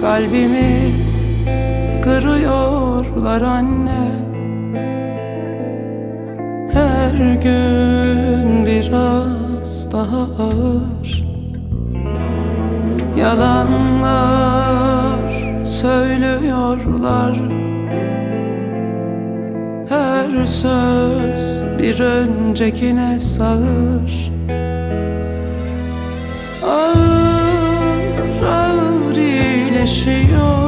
Kalbimi kırıyorlar anne. Her gün biraz daha ağır. Yalanlar söylüyorlar. Her söz bir öncekine sağır. Ağır ağır iyileşiyor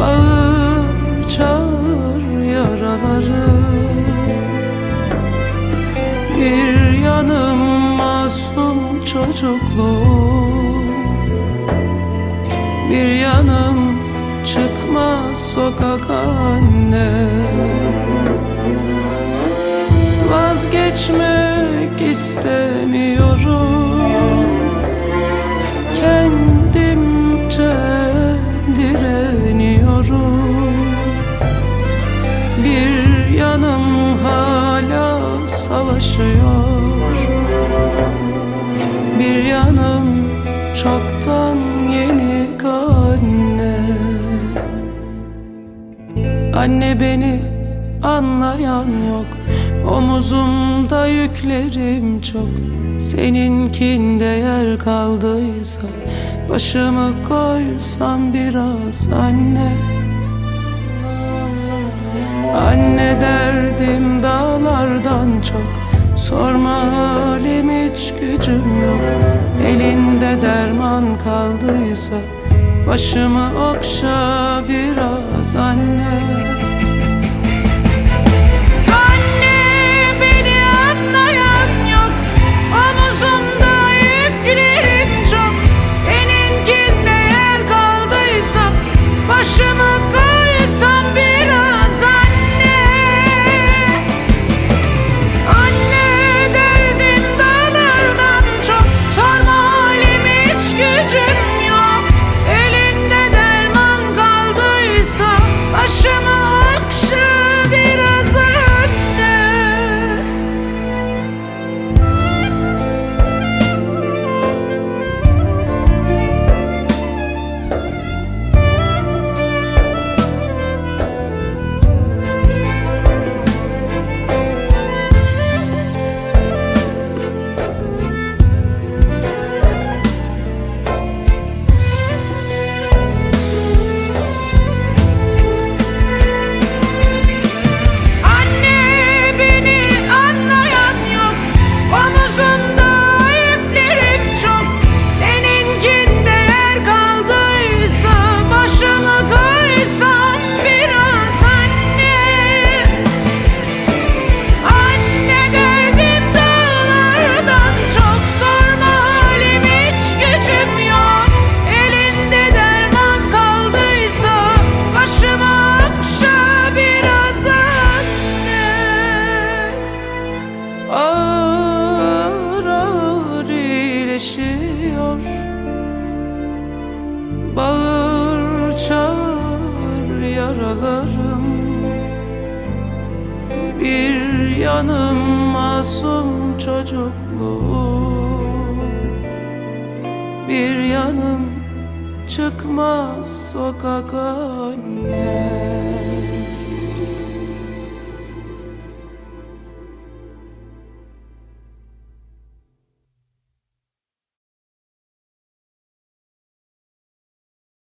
Bağır çağır yaraları. Bir yanım masum çocukluğum. Bir yanım çıkmaz sokak anne. Vazgeçmek istemiyorum savaşıyor Bir yanım çoktan yenik anne. Anne beni anlayan yok. Omuzumda yüklerim çok. Seninkinde yer kaldıysa Başımı koysam biraz anne. Anne derdim Elinde derman kaldıysa Başımı okşa biraz Anne iyileşiyor Bağır çağır yaralarım. Bir yanım masum çocukluğum. Bir yanım çıkmaz sokak anne